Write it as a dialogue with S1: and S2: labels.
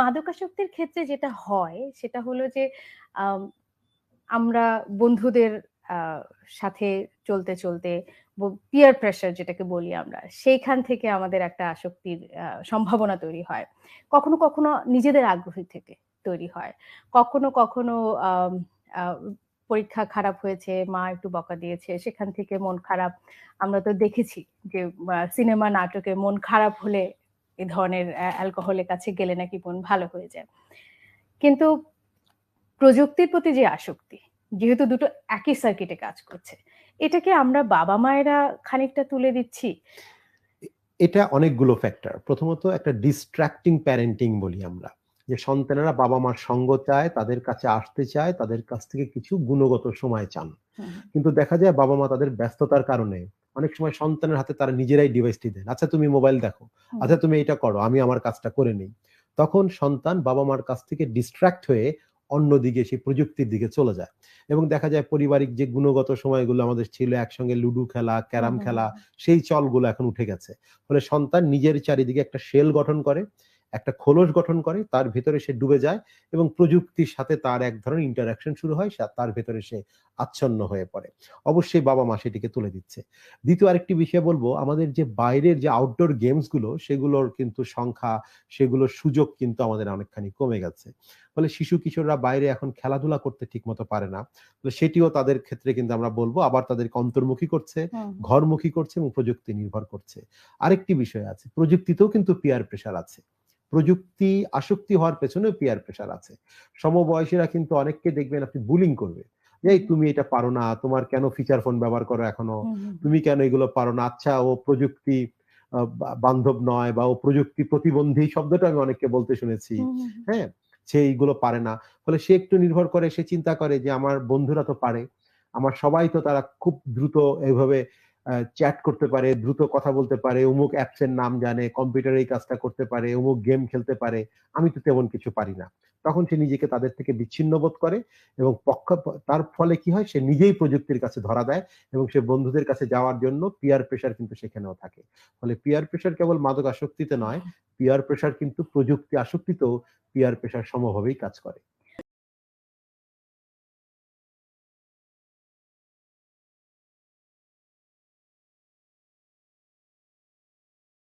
S1: মাদকাসক্তির ক্ষেত্রে যেটা হয় সেটা হলো যে আমরা বন্ধুদের সাথে চলতে, চলতে পিয়ার প্রেশার যেটাকে বলি আমরা, সেইখান থেকে আমাদের একটা আসক্তির সম্ভাবনা তৈরি হয়। কখনো, কখনো নিজেদের আগ্রহী থেকে তৈরি হয়। কখনো, কখনো পরীক্ষা খারাপ হয়েছে, মা একটু বকা দিয়েছে, সেখান থেকে মন খারাপ। আমরা তো দেখেছি যে সিনেমা নাটকে মন খারাপ হলে এ ধরনের অ্যালকোহলের কাছে গেলে নাকি মন ভালো হয়ে যায়। কিন্তু প্রযুক্তির প্রতি যে আসক্তি, যেহেতু দুটো একই সার্কিটে কাজ করছে, এটাকে আমরা বাবা-মায়েরা খানিকটা তুলে দিচ্ছি?
S2: এটা অনেকগুলো ফ্যাক্টর। প্রথমত একটা distracting প্যারেন্টিং বলি আমরা। যে সন্তানেরা বাবা-মার সঙ্গ চায়, তাদের কাছে আসতে চায়, তাদের কাছ থেকে কিছু গুণগত সময় চান। কিন্তু দেখা যায় বাবা-মা তাদের ব্যস্ততার কারণে অনেক সময় সন্তানের হাতে তারা নিজেরাই ডিভাইসটি দেন। "আচ্ছা তুমি মোবাইল দেখো। আচ্ছা তুমি এটা করো, আমি আমার কাজটা করে নিই তখন সন্তান বাবা-মার কাছ থেকে ডিস্ট্রাক্ট হয়ে অন্যদিকে সেই প্রযুক্তির দিকে চলে যায়। এবং দেখা যায় পারিবারিক যে গুণগত সময়গুলো আমাদের ছিল একসঙ্গে লুডু খেলা, ক্যারাম খেলা, সেই চলগুলো এখন উঠে গেছে। ফলে সন্তান নিজের চারিদিকে একটা শেল গঠন করে, একটা খোলস গঠন করে, তার ভেতরে সে ডুবে যায় এবং প্রযুক্তির সাথে তার এক ধরনের ইন্টারেকশন শুরু হয়। তার ভেতরে সে আচ্ছন্ন হয়ে পড়ে। অবশ্যই বাবা-মা সেটিকে তুলে দিচ্ছে। দ্বিতীয় আরেকটি বিষয় বলব, আমাদের যে বাইরের যে আউটডোর গেমসগুলো, সেগুলোর কিন্তু সংখ্যা, সেগুলোর সুযোগ কিন্তু আমাদের অনেকখানি কমে গেছে। ফলে শিশু-কিশোররা বাইরে এখন খেলাধুলা করতে ঠিকমতো পারে না। তো সেটিও তাদের ক্ষেত্রে কিন্তু আমরা বলব আবার তাদেরকে অন্তর্মুখী করছে। ঘরমুখী করছে এবং প্রযুক্তি নির্ভর করছে। আরেকটি বিষয় আছে, প্রযুক্তিতেও কিন্তু পিয়ার প্রেশার আছে। প্রযুক্তি আসক্তি হওয়ার পেছনেও পিয়ার প্রেশার আছে। সমবয়সীরা কিন্তু অনেককে দেখবেন আপনি বুলিং করবে। "এই তুমি এটা পারো না, তোমার কেন ফিচার ফোন ব্যবহার করো
S1: এখনও?
S2: তুমি কেন এগুলো পারো না? আচ্ছা ও প্রযুক্তি বান্ধব নয় বা ও প্রযুক্তি প্রতিবন্ধী" শব্দটা আমি অনেককে বলতে শুনেছি। হ্যাঁ? সে এইগুলো পারে না। ফলে সে একটু নির্ভর করে, সে চিন্তা করে যে আমার বন্ধুরা তো পারে। আমার সবাই তো তারা খুব দ্রুত এভাবে আ চ্যাট করতে পারে, দ্রুত কথা বলতে পারে, অমুক অ্যাপস এর নাম জানে, কম্পিউটারে এই কাজটা করতে পারে, অমুক গেম খেলতে পারে। আমি তো তেমন কিছু পারি না। তখন সে নিজেকে তাদের থেকে বিচ্ছিন্ন বোধ করে এবং পক্ষ তার ফলে কি হয়? সে নিজেই প্রযুক্তির কাছে ধরা দেয় এবং সে বন্ধুদের কাছে যাওয়ার জন্য পিয়ার প্রেশার কিন্তু সেখানেও থাকে। ফলে পিয়ার প্রেশার কেবল মাদক আসক্তিতে নয়, পিয়ার প্রেশার কিন্তু প্রযুক্তি আসক্তিতেও পিয়ার প্রেশার সমভাবেই কাজ করে।